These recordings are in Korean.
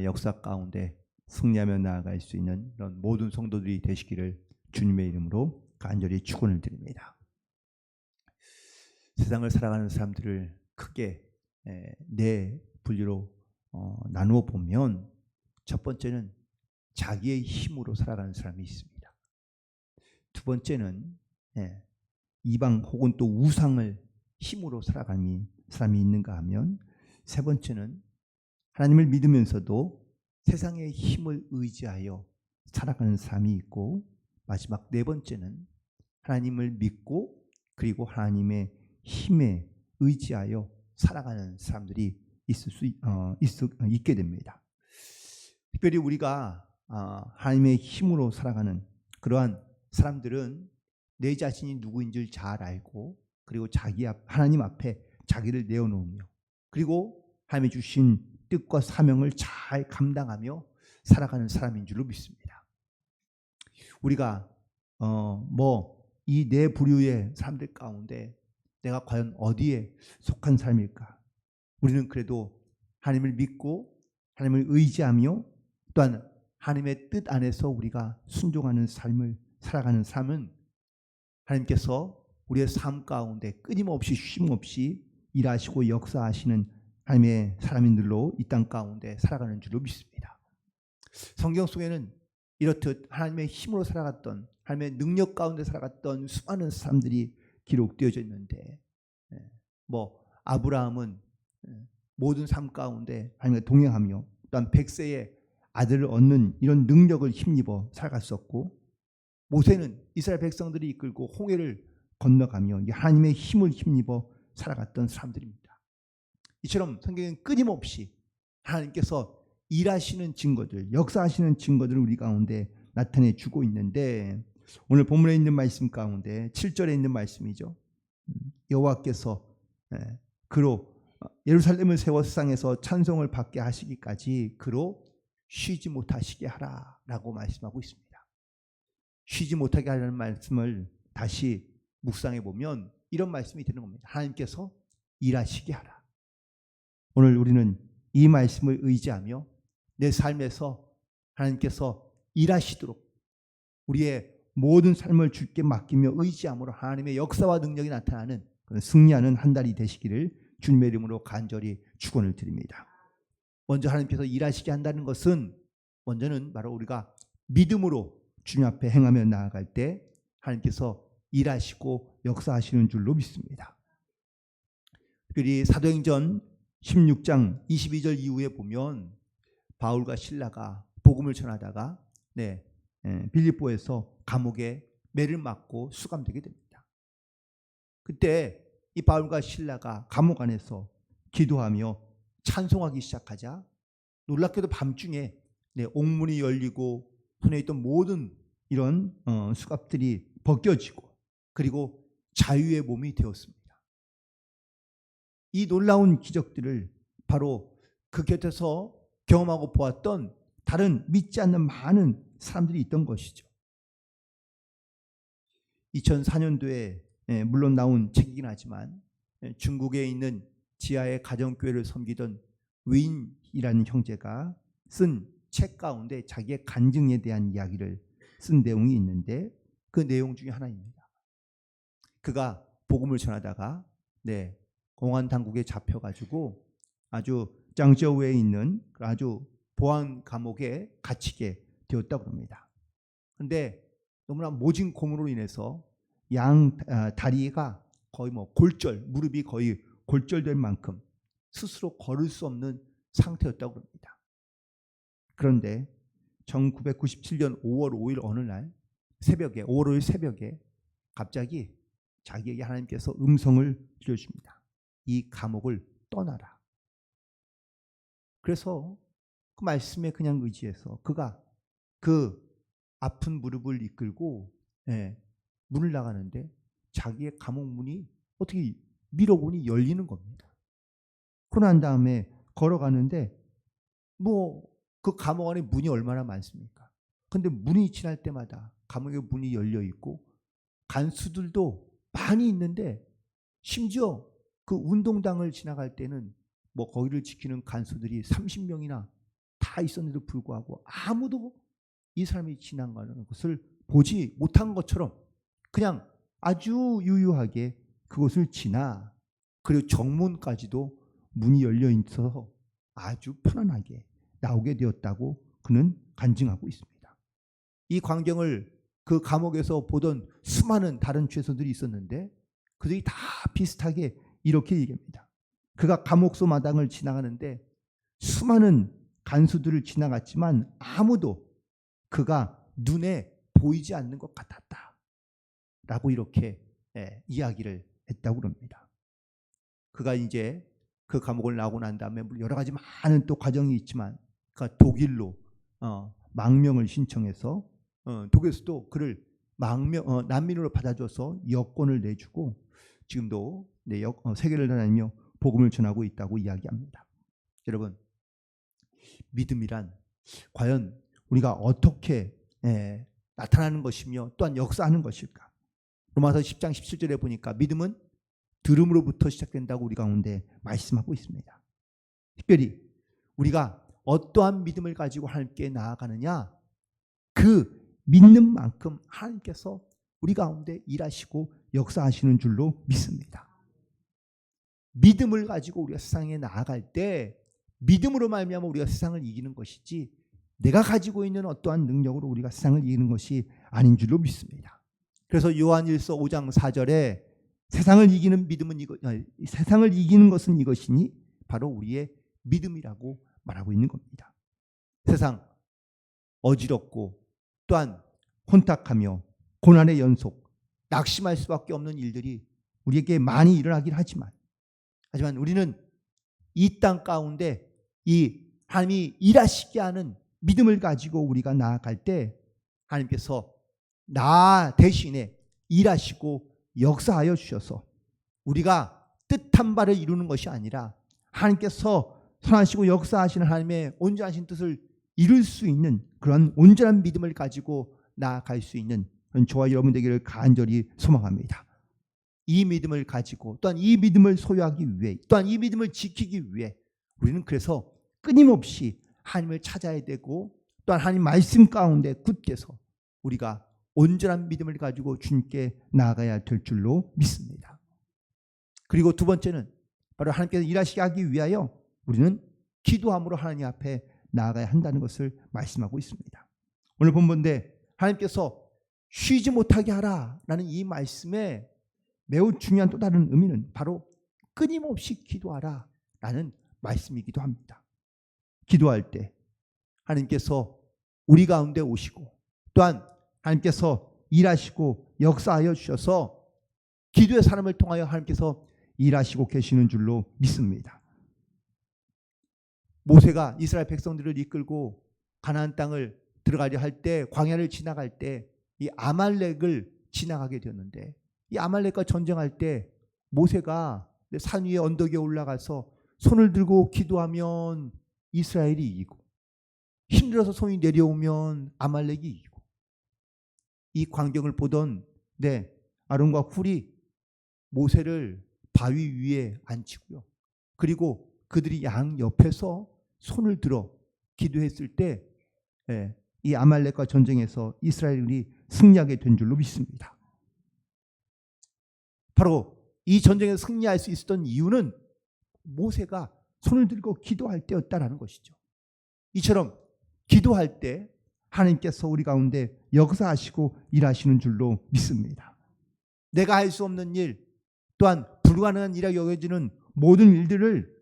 하나님의 역사 가운데 승리하며 나아갈 수 있는 이런 모든 성도들이 되시기를 주님의 이름으로 간절히 축원을 드립니다. 세상을 살아가는 사람들을 크게 에, 네 분류로 어, 나누어 보면 첫 번째는 자기의 힘으로 살아가는 사람이 있습니다. 두 번째는 예, 이방 혹은 또 우상을 힘으로 살아가는 사람이 있는가 하면 세 번째는 하나님을 믿으면서도 세상의 힘을 의지하여 살아가는 사람이 있고 마지막 네 번째는 하나님을 믿고 그리고 하나님의 힘에 의지하여 살아가는 사람들이 있을 수 어, 있, 어, 있게 됩니다. 특별히 우리가 어, 하나님의 힘으로 살아가는 그러한 사람들은 내 자신이 누구인 줄 잘 알고 그리고 자기 앞 하나님 앞에 자기를 내어놓으며 그리고 하나님이 주신 뜻과 사명을 잘 감당하며 살아가는 사람인 줄로 믿습니다. 우리가 어 뭐 이 네 부류의 사람들 가운데 내가 과연 어디에 속한 사람일까? 우리는 그래도 하나님을 믿고 하나님을 의지하며 또한 하나님의 뜻 안에서 우리가 순종하는 삶을 살아가는 삶은 하나님께서 우리의 삶 가운데 끊임없이 쉼 없이 일하시고 역사하시는 하나님의 사람인들로 이 땅 가운데 살아가는 줄로 믿습니다. 성경 속에는 이렇듯 하나님의 힘으로 살아갔던 하나님의 능력 가운데 살아갔던 수많은 사람들이 기록되어져 있는데 예, 뭐 아브라함은 예, 모든 삶 가운데 하나님과 동행하며 또한 백세의 아들을 얻는 이런 능력을 힘입어 살아갔었고 모세는 이스라엘 백성들이 이끌고 홍해를 건너가며 하나님의 힘을 힘입어 살아갔던 사람들입니다. 이처럼 성경은 끊임없이 하나님께서 일하시는 증거들, 역사하시는 증거들을 우리 가운데 나타내 주고 있는데 오늘 본문에 있는 말씀 가운데 7절에 있는 말씀이죠. 음, 여호와께서 예, 그로 어, 예루살렘을 세워 세상에서 찬송을 받게 하시기까지 그로 쉬지 못하시게 하라라고 말씀하고 있습니다. 쉬지 못하게 하라는 말씀을 다시 묵상해 보면 이런 말씀이 되는 겁니다. 하나님께서 일하시게 하라. 오늘 우리는 이 말씀을 의지하며 내 삶에서 하나님께서 일하시도록 우리의 모든 삶을 주께 맡기며 의지함으로 하나님의 역사와 능력이 나타나는 그런 승리하는 한 달이 되시기를 주님의 이름으로 간절히 축원을 드립니다. 먼저 하나님께서 일하시게 한다는 것은 먼저는 바로 우리가 믿음으로 주님 앞에 행하며 나아갈 때 하나님께서 일하시고 역사하시는 줄로 믿습니다. 특별히 사도행전 16장 22절 이후에 보면 바울과 신라가 복음을 전하다가 네, 예, 빌립보에서 감옥에 매를 맞고 수감되게 됩니다. 그때 이 바울과 신라가 감옥 안에서 기도하며 찬송하기 시작하자 놀랍게도 밤중에 네, 옥문이 열리고 손에 있던 모든 이런 어, 수갑들이 벗겨지고 그리고 자유의 몸이 되었습니다. 이 놀라운 기적들을 바로 그 곁에서 경험하고 보았던 다른 믿지 않는 많은 사람들이 있던 것이죠. 2004년도에 예, 물론 나온 책이긴 하지만 예, 중국에 있는 지하의 가정교회를 섬기던 윈이라는 형제가 쓴 책 가운데 자기의 간증에 대한 이야기를 쓴 내용이 있는데 그 내용 중에 하나입니다. 그가 복음을 전하다가 네, 공안 당국에 잡혀가지고 아주 장저우에 있는 아주 보안 감옥에 갇히게 되었다고 합니다. 근데 너무나 모진 고문으로 인해서 양 아, 다리가 거의 뭐 골절, 무릎이 거의 골절될 만큼 스스로 걸을 수 없는 상태였다고 합니다. 그런데 1997년 5월 5일 어느 날 새벽에 5월 5일 새벽에 갑자기 자기에게 하나님께서 음성을 들려줍니다. 이 감옥을 떠나라. 그래서 그 말씀에 그냥 의지해서 그가 그 아픈 무릎을 이끌고 예, 문을 나가는데 자기의 감옥 문이 어떻게 밀어보니 열리는 겁니다. 그러고 난 다음에 걸어가는데 뭐 그 감옥 안에 문이 얼마나 많습니까? 근데 문이 지날 때마다 감옥의 문이 열려 있고 간수들도 많이 있는데 심지어 그 운동장을 지나갈 때는 뭐 거기를 지키는 간수들이 30명이나 다 있었는데도 불구하고 아무도 이 사람이 지나가는 것을 보지 못한 것처럼 그냥 아주 유유하게 그것을 지나 그리고 정문까지도 문이 열려 있어서 아주 편안하게 나오게 되었다고 그는 간증하고 있습니다. 이 광경을 그 감옥에서 보던 수많은 다른 죄수들이 있었는데 그들이 다 비슷하게 이렇게 얘기합니다. 그가 감옥소 마당을 지나가는데 수많은 간수들을 지나갔지만 아무도 그가 눈에 보이지 않는 것 같았다. 라고 이렇게 예, 이야기를 했다고 그럽니다. 그가 이제 그 감옥을 나오고 난 다음에 물론 여러 가지 많은 또 과정이 있지만 그가 독일로 어, 망명을 신청해서 어, 독일에서도 그를 망명 어, 난민으로 받아줘서 여권을 내주고 지금도 네, 여, 어, 세계를 다니며 복음을 전하고 있다고 이야기합니다. 여러분 믿음이란 과연 우리가 어떻게 예, 나타나는 것이며 또한 역사하는 것일까? 로마서 10장 17절에 보니까 믿음은 들음으로부터 시작된다고 우리 가운데 말씀하고 있습니다. 특별히 우리가 어떠한 믿음을 가지고 하나님께 나아가느냐 그 믿는 만큼 하나님께서 우리 가운데 일하시고 역사하시는 줄로 믿습니다. 믿음을 가지고 우리가 세상에 나아갈 때 믿음으로 말미암아 우리가 세상을 이기는 것이지 내가 가지고 있는 어떠한 능력으로 우리가 세상을 이기는 것이 아닌 줄로 믿습니다. 그래서 요한일서 5장 4절에 세상을 이기는 믿음은 이거 아니, 세상을 이기는 것은 이것이니 바로 우리의 믿음이라고 말하고 있는 겁니다. 세상 어지럽고 또한 혼탁하며 고난의 연속, 낙심할 수밖에 없는 일들이 우리에게 많이 일어나긴 하지만 하지만 우리는 이 땅 가운데 이 하나님이 일하시게 하는 믿음을 가지고 우리가 나아갈 때 하나님께서 나 대신에 일하시고 역사하여 주셔서 우리가 뜻한 바를 이루는 것이 아니라 하나님께서 선하시고 역사하시는 하나님의 온전하신 뜻을 이룰 수 있는 그런 온전한 믿음을 가지고 나아갈 수 있는 그런 저와 여러분 되기를 간절히 소망합니다. 이 믿음을 가지고 또한 이 믿음을 소유하기 위해 또한 이 믿음을 지키기 위해 우리는 그래서 끊임없이 하나님을 찾아야 되고 또한 하나님 말씀 가운데 굳게서 우리가 온전한 믿음을 가지고 주님께 나아가야 될 줄로 믿습니다. 그리고 두 번째는 바로 하나님께서 일하시게 하기 위하여 우리는 기도함으로 하나님 앞에 나아가야 한다는 것을 말씀하고 있습니다. 오늘 본문인데 하나님께서 쉬지 못하게 하라라는 이 말씀에 매우 중요한 또 다른 의미는 바로 끊임없이 기도하라 라는 말씀이기도 합니다. 기도할 때 하나님께서 우리 가운데 오시고 또한 하나님께서 일하시고 역사하여 주셔서 기도의 사람을 통하여 하나님께서 일하시고 계시는 줄로 믿습니다. 모세가 이스라엘 백성들을 이끌고 가나안 땅을 들어가려 할 때 광야를 지나갈 때 이 아말렉을 지나가게 되었는데 이 아말렉과 전쟁할 때 모세가 산 위에 언덕에 올라가서 손을 들고 기도하면 이스라엘이 이기고 힘들어서 손이 내려오면 아말렉이 이기고 이 광경을 보던 네 아론과 훌이 모세를 바위 위에 앉히고요. 그리고 그들이 양 옆에서 손을 들어 기도했을 때 예, 이 아말렉과 전쟁에서 이스라엘이 승리하게 된 줄로 믿습니다. 바로 이 전쟁에 승리할 수 있었던 이유는 모세가 손을 들고 기도할 때였다라는 것이죠. 이처럼 기도할 때 하나님께서 우리 가운데 역사하시고 일하시는 줄로 믿습니다. 내가 할 수 없는 일, 또한 불가능한 일이라 여겨지는 모든 일들을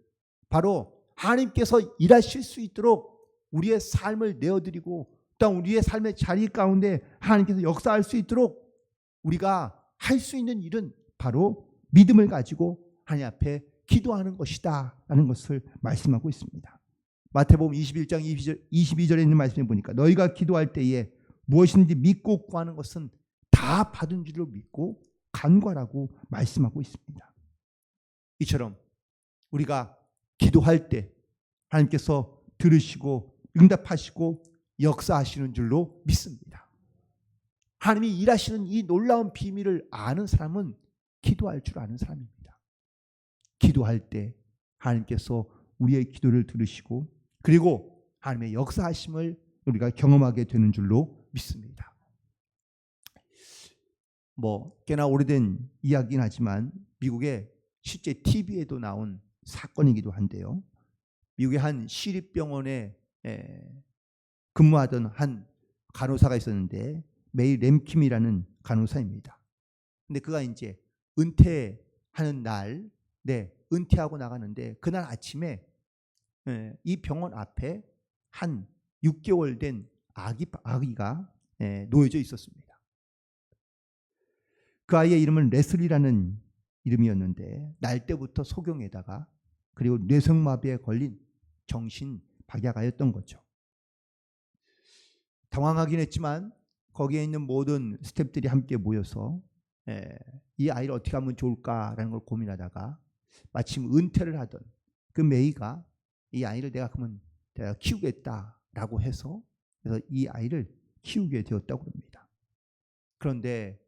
바로 하나님께서 일하실 수 있도록 우리의 삶을 내어드리고 또한 우리의 삶의 자리 가운데 하나님께서 역사할 수 있도록 우리가 할 수 있는 일은 바로 믿음을 가지고 하나님 앞에 기도하는 것이다 라는 것을 말씀하고 있습니다. 마태복음 21장 22절, 22절 에 있는 말씀에 보니까 너희가 기도할 때에 무엇인지 믿고 구하는 것은 다 받은 줄로 믿고 간과라고 말씀하고 있습니다. 이처럼 우리가 기도할 때 하나님께서 들으시고 응답하시고 역사하시는 줄로 믿습니다. 하나님이 일하시는 이 놀라운 비밀을 아는 사람은 기도할 줄 아는 사람입니다. 기도할 때 하나님께서 우리의 기도를 들으시고 그리고 하나님의 역사하심을 우리가 경험하게 되는 줄로 믿습니다. 뭐 꽤나 오래된 이야기긴 하지만 미국의 실제 TV에도 나온 사건이기도 한데요. 미국의 한 시립병원에 에, 근무하던 한 간호사가 있었는데 메이 램킴이라는 간호사입니다. 근데 그가 이제 은퇴하는 날, 네, 은퇴하고 나가는데 그날 아침에 에, 이 병원 앞에 한 6개월 된 아기 아기가 에, 놓여져 있었습니다. 그 아이의 이름은 레슬리라는 이름이었는데 날 때부터 소경에다가 그리고 뇌성마비에 걸린 정신 박약아였던 거죠. 당황하긴 했지만 거기에 있는 모든 스탭들이 함께 모여서 에, 이 아이를 어떻게 하면 좋을까라는 걸 고민하다가 마침 은퇴를 하던 그 메이가 이 아이를 내가 그러면 내가 키우겠다라고 해서 그래서 이 아이를 키우게 되었다고 합니다. 그런데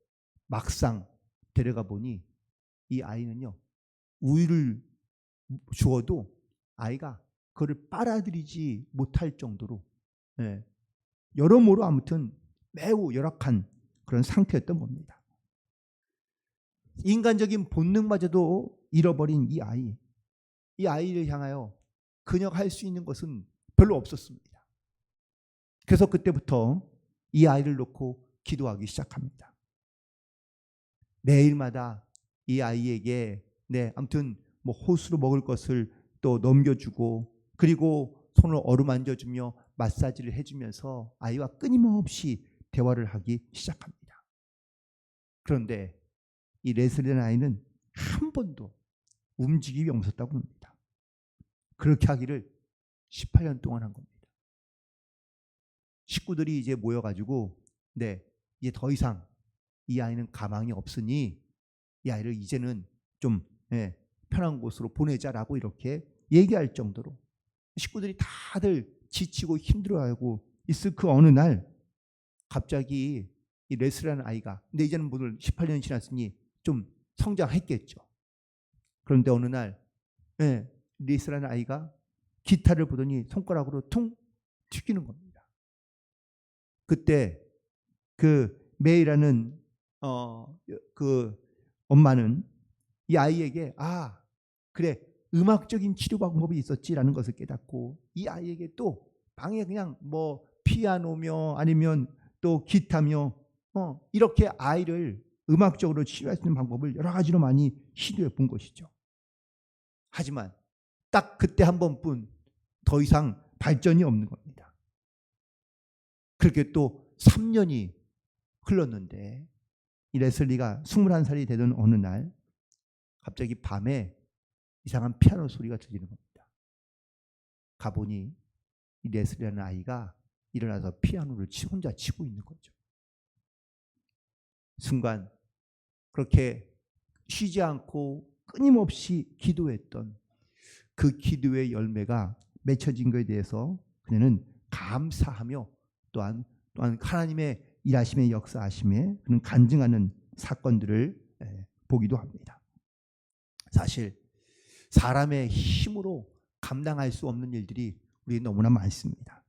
막상 데려가 보니 이 아이는요 우유를 주어도 아이가 그를 빨아들이지 못할 정도로 예, 여러모로 아무튼 매우 열악한 그런 상태였던 겁니다. 인간적인 본능마저도 잃어버린 이 아이, 이 아이를 향하여 그녀가 할 수 있는 것은 별로 없었습니다. 그래서 그때부터 이 아이를 놓고 기도하기 시작합니다. 매일마다 이 아이에게 네 아무튼 뭐 호수로 먹을 것을 또 넘겨주고 그리고 손을 어루만져 주며 마사지를 해 주면서 아이와 끊임없이 대화를 하기 시작합니다. 그런데 이 레슬리라는 아이는 한 번도 움직임이 없었다고 합니다. 그렇게 하기를 18년 동안 한 겁니다. 식구들이 이제 모여가지고 네 이제 더 이상 이 아이는 가망이 없으니 이 아이를 이제는 좀 예, 편한 곳으로 보내자라고 이렇게 얘기할 정도로 식구들이 다들 지치고 힘들어하고 있을 그 어느 날 갑자기 이 레스라는 아이가 근데 이제는 모두 18년이 지났으니 좀 성장했겠죠. 그런데 어느 날 예, 레스라는 아이가 기타를 보더니 손가락으로 퉁 튀기는 겁니다. 그때 그 메이라는 어 그 엄마는 이 아이에게 아 그래 음악적인 치료 방법이 있었지라는 것을 깨닫고 이 아이에게 또 방에 그냥 뭐 피아노며 아니면 또 기타며 어 이렇게 아이를 음악적으로 치료할 수 있는 방법을 여러 가지로 많이 시도해 본 것이죠. 하지만 딱 그때 한 번뿐 더 이상 발전이 없는 겁니다. 그렇게 또 3년이 흘렀는데 이 레슬리가 21살이 되던 어느 날 갑자기 밤에 이상한 피아노 소리가 들리는 겁니다. 가보니 이 레슬리라는 아이가 일어나서 피아노를 치, 혼자 치고 있는 거죠. 순간 그렇게 쉬지 않고 끊임없이 기도했던 그 기도의 열매가 맺혀진 것에 대해서 그녀는 감사하며 또한 또한 하나님의 일하심의 역사하심에 그는 간증하는 사건들을 보기도 합니다. 사실 사람의 힘으로 감당할 수 없는 일들이 우리 너무나 많습니다.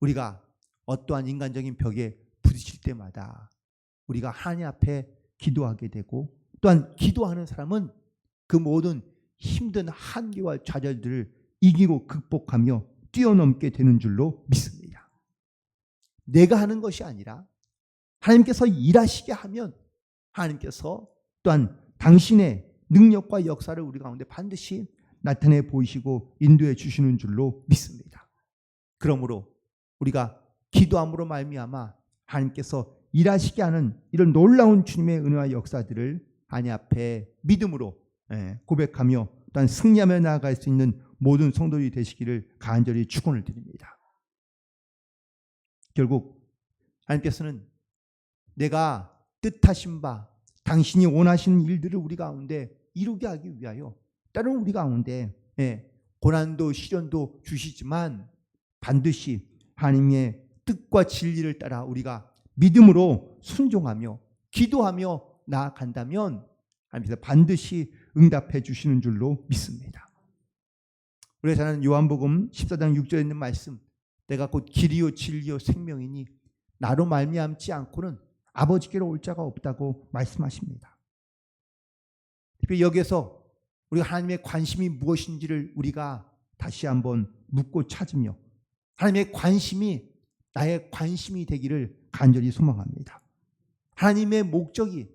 우리가 어떠한 인간적인 벽에 부딪힐 때마다 우리가 하나님 앞에 기도하게 되고 또한 기도하는 사람은 그 모든 힘든 한계와 좌절들을 이기고 극복하며 뛰어넘게 되는 줄로 믿습니다. 내가 하는 것이 아니라 하나님께서 일하시게 하면 하나님께서 또한 당신의 능력과 역사를 우리 가운데 반드시 나타내 보이시고 인도해 주시는 줄로 믿습니다. 그러므로 우리가 기도함으로 말미암아 하나님께서 일하시게 하는 이런 놀라운 주님의 은혜와 역사들을 하나님 앞에 믿음으로 예, 고백하며 또한 승리하며 나아갈 수 있는 모든 성도들이 되시기를 간절히 축원을 드립니다. 결국 하나님께서는 내가 뜻하신 바 당신이 원하시는 일들을 우리 가운데 이루게 하기 위하여 때로는 우리 가운데 예, 고난도 시련도 주시지만 반드시 하나님의 뜻과 진리를 따라 우리가 믿음으로 순종하며 기도하며 나아간다면 반드시 응답해 주시는 줄로 믿습니다. 우리가 잘 아는 요한복음 14장 6절에 있는 말씀 내가 곧 길이요 진리요 생명이니 나로 말미암지 않고는 아버지께로 올 자가 없다고 말씀하십니다. 특별히 여기에서 우리가 하나님의 관심이 무엇인지를 우리가 다시 한번 묻고 찾으며 하나님의 관심이 나의 관심이 되기를 간절히 소망합니다. 하나님의 목적이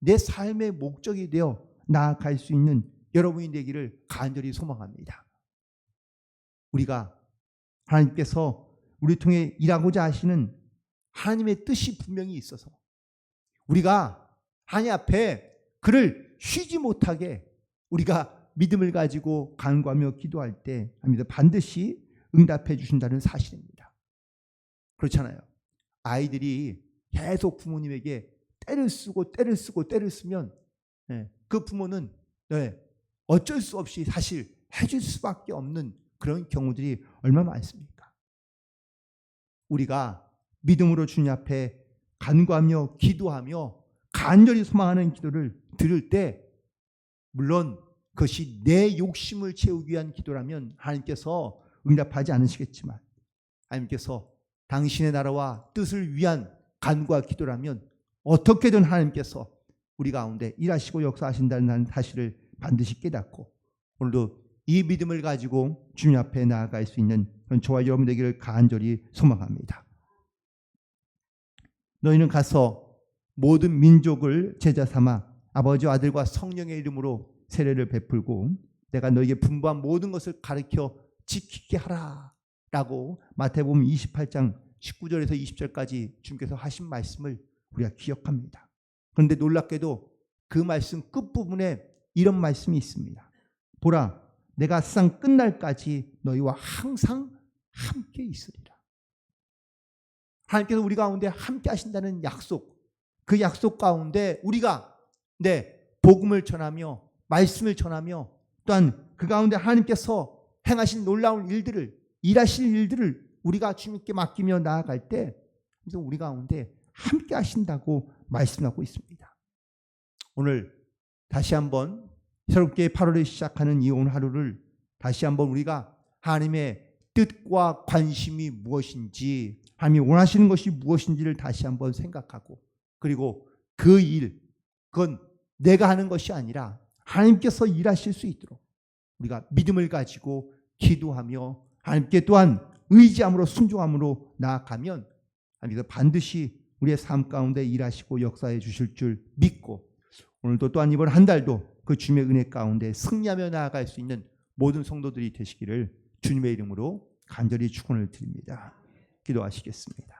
내 삶의 목적이 되어 나아갈 수 있는 여러분이 되기를 간절히 소망합니다. 우리가 하나님께서 우리 통해 일하고자 하시는 하나님의 뜻이 분명히 있어서 우리가 하나님 앞에 그를 쉬지 못하게 우리가 믿음을 가지고 간구하며 기도할 때. 반드시 응답해 주신다는 사실입니다. 그렇잖아요. 아이들이 계속 부모님에게 때를 쓰고 때를 쓰고 때를 쓰면 예, 그 부모는 네, 어쩔 수 없이 사실 해줄 수밖에 없는 그런 경우들이 얼마나 많습니까? 우리가 믿음으로 주님 앞에 간구하며 기도하며 간절히 소망하는 기도를 들을 때 물론 그것이 내 욕심을 채우기 위한 기도라면 하나님께서 응답하지 않으시겠지만 하나님께서 당신의 나라와 뜻을 위한 간구와 기도라면 어떻게든 하나님께서 우리 가운데 일하시고 역사하신다는 사실을 반드시 깨닫고 오늘도 이 믿음을 가지고 주님 앞에 나아갈 수 있는 그런 저와 여러분 되기를 간절히 소망합니다. 너희는 가서 모든 민족을 제자 삼아 아버지와 아들과 성령의 이름으로 세례를 베풀고 내가 너에게 분부한 모든 것을 가르쳐 지키게 하라 라고 마태복음 28장 19절에서 20절까지 주님께서 하신 말씀을 우리가 기억합니다. 그런데 놀랍게도 그 말씀 끝부분에 이런 말씀이 있습니다. 보라, 내가 세상 끝날까지 너희와 항상 함께 있으리라. 하나님께서 우리 가운데 함께 하신다는 약속, 그 약속 가운데 우리가 네, 복음을 전하며 말씀을 전하며 또한 그 가운데 하나님께서 행하신 놀라운 일들을 일하실 일들을 우리가 주님께 맡기며 나아갈 때 우리 가운데 함께 하신다고 말씀하고 있습니다. 오늘 다시 한번 새롭게 8월에 시작하는 이 오늘 하루를 다시 한번 우리가 하나님의 뜻과 관심이 무엇인지 하나님이 원하시는 것이 무엇인지를 다시 한번 생각하고 그리고 그 일, 그건 내가 하는 것이 아니라 하나님께서 일하실 수 있도록 우리가 믿음을 가지고 기도하며 하나님께 또한 의지함으로 순종함으로 나아가면 하나님께서 반드시 우리의 삶 가운데 일하시고 역사해 주실 줄 믿고 오늘도 또한 이번 한 달도 그 주님의 은혜 가운데 승리하며 나아갈 수 있는 모든 성도들이 되시기를 주님의 이름으로 간절히 축원을 드립니다. 기도하시겠습니다.